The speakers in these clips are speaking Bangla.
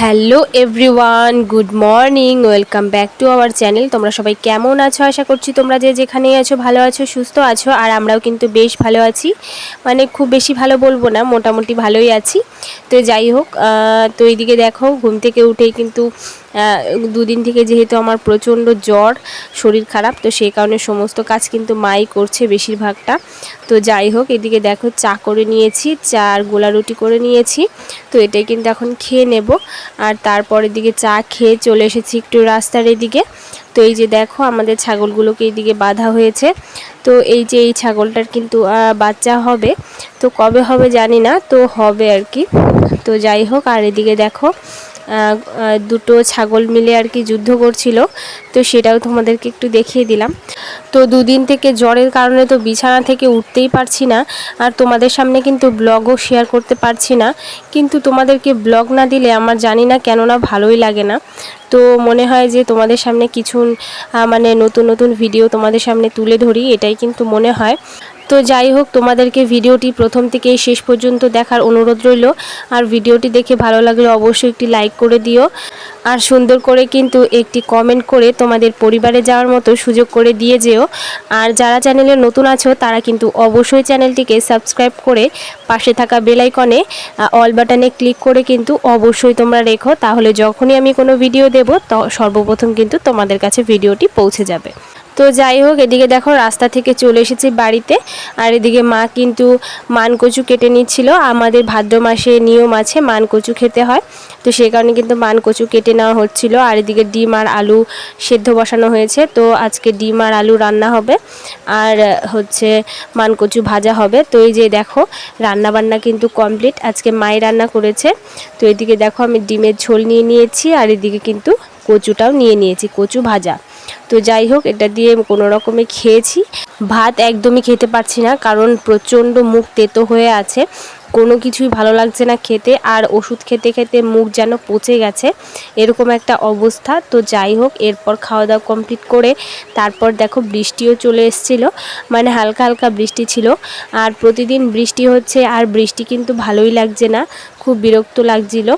Hello everyone, good morning, welcome back to our channel. তোমরা সবাই কেমন আছো? আশা করছি তোমরা যে যেখানেই আছো ভালো আছো, সুস্থ আছো, আর আমরাও কিন্তু বেশ ভালো আছি। মানে খুব বেশি ভালো বলব না, মোটামুটি ভালোই আছি। তো যাই হোক তো এইদিকে দেখো, ঘুম থেকে উঠেই কিন্তু দুদিন থেকে যেহেতু আমার প্রচণ্ড জ্বর, শরীর খারাপ, তো সেই কারণে সমস্ত কাজ কিন্তু মাই করছে বেশিরভাগটা। তো যাই হোক, এদিকে দেখো চা করে নিয়েছি, চা আর গোলা রুটি করে নিয়েছি, তো এটাই কিন্তু এখন খেয়ে নেব। আর তারপরের দিকে চা খেয়ে চলে এসেছি একটু রাস্তার এদিকে। তো এই যে দেখো, আমাদের ছাগলগুলোকে এইদিকে বাঁধা হয়েছে। তো এই যে এই ছাগলটার কিন্তু বাচ্চা হবে। তো কবে হবে জানি না, তো হবে আর কি। তো যাই হোক, আর এদিকে দেখো দুটো ছাগল মিলে আর কি যুদ্ধ করছিল। তো সেটাও তোমাদেরকে একটু দেখিয়ে দিলাম। তো দুদিন থেকে জ্বরের কারণে তো বিছানা থেকে উঠতেই পারছি না। আর তোমাদের সামনে কিন্তু ব্লগও শেয়ার করতে পারছি না। কিন্তু তোমাদেরকে ব্লগ না দিলে আমার জানি না কেননা ভালোই লাগে না। তো মনে হয় যে তোমাদের সামনে কিছু মানে নতুন নতুন ভিডিও তোমাদের সামনে তুলে ধরি, এটাই কিন্তু মনে হয়। তো যাই হোক, তোমাদেরকে ভিডিওটি প্রথম থেকে শেষ পর্যন্ত দেখার অনুরোধ রইল। আর ভিডিওটি দেখে ভালো লাগলে অবশ্যই একটি লাইক করে দিও। আর সুন্দর করে কিন্তু একটি কমেন্ট করে তোমাদের পরিবারে যাওয়ার মতো সুযোগ করে দিয়ে যেও। আর যারা চ্যানেলে নতুন আছো, তারা কিন্তু অবশ্যই চ্যানেলটিকে সাবস্ক্রাইব করে পাশে থাকা বেলাইকনে অল বাটনে ক্লিক করে কিন্তু অবশ্যই তোমরা রেখো। তাহলে যখনই আমি কোনো ভিডিও দেব, তো, সর্বপ্রথম কিন্তু তোমাদের কাছে ভিডিওটি পৌঁছে যাবে। তো যাই হোক, এদিকে দেখো রাস্তা থেকে চলে এসেছি বাড়িতে। আর এদিকে মা কিন্তু মানকচু কেটে নিচ্ছিল। আমাদের ভাদ্র মাসে নিয়ম আছে মানকচু খেতে হয়। তো সেই কারণে কিন্তু মানকচু কেটে নেওয়া হচ্ছিল। আর এদিকে ডিম আর আলু সেদ্ধ বসানো হয়েছে। তো আজকে ডিম আর আলু রান্না হবে। আর হচ্ছে মানকচু ভাজা হবে। তো এই যে দেখো রান্না বান্না কিন্তু কমপ্লিট। আজকে মাই রান্না করেছে। তো এদিকে দেখো আমি ডিমের ঝোল নিয়ে নিয়েছি। আর এদিকে কিন্তু কচুটাও নিয়ে নিয়েছি, কচু ভাজা। তো যাই হোক, এটা দিয়ে কোনো রকমে খেয়েছি। ভাত একদমই খেতে পারছি না, কারণ প্রচণ্ড মুখ তেতো হয়ে আছে। কোনো কিছুই ভালো লাগছে না খেতে, আর ওষুধ খেতে খেতে মুখ যেন পচে গেছে। এরকম একটা অবস্থা। তো যাই হোক, এরপর খাওয়া দাওয়া কমপ্লিট করে তারপর দেখো বৃষ্টিও চলে এসেছিল। মানে হালকা হালকা বৃষ্টি ছিল। আর প্রতিদিন বৃষ্টি হচ্ছে, আর বৃষ্টি কিন্তু ভালোই লাগছে না। খুব বিরক্ত লাগছিল।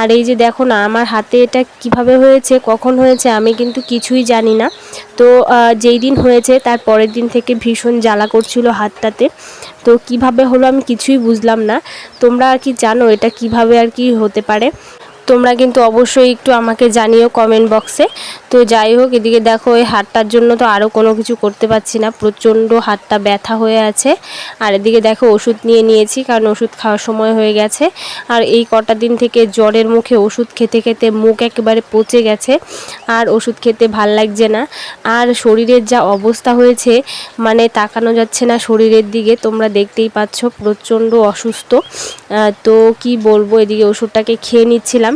আর এই যে দেখো না, আমার হাতে এটা কীভাবে হয়েছে, কখন হয়েছে, আমি কিন্তু কিছুই জানি না। তো যেই দিন হয়েছে, তার পরের দিন থেকে ভীষণ জ্বালা করছিল হাতটাতে। তো কীভাবে হলো আমি কিছুই বুঝলাম না। তোমরা আর কি জানো এটা কীভাবে আর কি হতে পারে। তোমরা কিন্তু অবশ্যই একটু আমাকে জানিও কমেন্ট বক্সে তো যাই হোক, এদিকে দেখো ওই হাতটার জন্য তো আরও কোনো কিছু করতে পারছি না। প্রচণ্ড হাতটা ব্যথা হয়ে আছে। আর এদিকে দেখো, ওষুধ নিয়ে নিয়েছি, কারণ ওষুধ খাওয়ার সময় হয়ে গেছে। আর এই কটা দিন থেকে জ্বরের মুখে ওষুধ খেতে খেতে মুখ একেবারে পচে গেছে। আর ওষুধ খেতে ভালো লাগছে না। আর শরীরের যা অবস্থা হয়েছে মানে তাকানো যাচ্ছে না শরীরের দিকে। তোমরা দেখতেই পাচ্ছ, প্রচণ্ড অসুস্থ। তো কি বলব, এদিকে ওষুধটাকে খেয়ে নিচ্ছিলাম।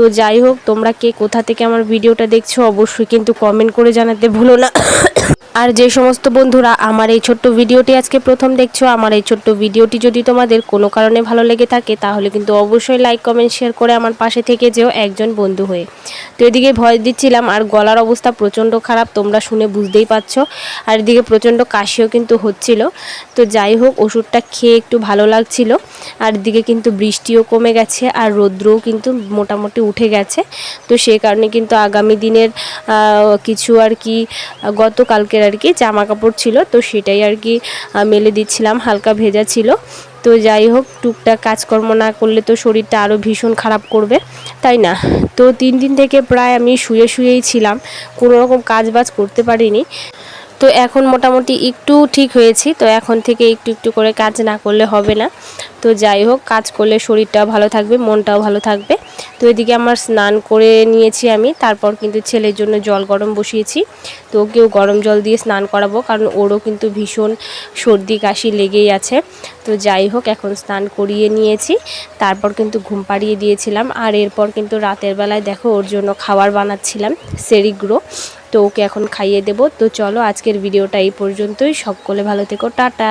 তো যাই হোক, তোমরা কে কোথা থেকে আমার ভিডিওটা দেখছ অবশ্যই কিন্তু কমেন্ট করে জানাতে ভুলো না। আর যে সমস্ত বন্ধুরা, আমার এই ছোট্ট ভিডিওটি আজকে প্রথম দেখছ, আমার এই ছোট্ট ভিডিওটি যদি তোমাদের কোনো কারণে ভালো লেগে থাকে, তাহলে কিন্তু অবশ্যই লাইক কমেন্ট শেয়ার করে আমার পাশে থেকে যেও একজন বন্ধু হয়ে। তো এদিকে ভয় দিচ্ছিলাম, আর গলার অবস্থা প্রচণ্ড খারাপ, তোমরা শুনে বুঝতেই পারছ। আর এদিকে প্রচণ্ড কাশিও কিন্তু হচ্ছিল। তো যাই হোক, ওষুধটা খেয়ে একটু ভালো লাগছিল। আর এদিকে কিন্তু বৃষ্টিও কমে গেছে, আর রৌদ্রও কিন্তু মোটামুটি উঠে গেছে। তো সেই কারণে কিন্তু আগামী দিনের কিছু আর কি, গতকালকের আর কি জামা কাপড় ছিল। তো সেটাই আর কি মেলে দিচ্ছিলাম, হালকা ভেজা ছিল। তো যাই হোক, টুকটাক কাজকর্ম না করলে তো শরীরটা আরও ভীষণ খারাপ করবে, তাই না? তো তিন দিন থেকে প্রায় আমি শুয়ে শুয়েই ছিলাম। কোনো রকম কাজ বাজ করতে পারিনি। তো এখন মোটামুটি একটু ঠিক হয়েছি, তো এখন থেকে একটু একটু করে কাজ না করলে হবে না। তো যাই হোক, কাজ করলে শরীরটাও ভালো থাকবে, মনটাও ভালো থাকবে। তো এদিকে আমার স্নান করে নিয়েছি আমি, তারপর কিন্তু ছেলের জন্য জল গরম বসিয়েছি। তো ওকেও গরম জল দিয়ে স্নান করাবো, কারণ ওরও কিন্তু ভীষণ সর্দি কাশি লেগেই আছে। তো যাই হোক, এখন স্নান করিয়ে নিয়েছি, তারপর কিন্তু ঘুম পাড়িয়ে দিয়েছিলাম। আর এরপর কিন্তু রাতের বেলায় দেখো ওর জন্য খাবার বানাচ্ছিলাম, সেরিগ্রো। তো ওকে এখন খাইয়ে দেবো। তো চলো আজকের ভিডিওটা এই পর্যন্তই। সকলে ভালো থেকো। টাটা।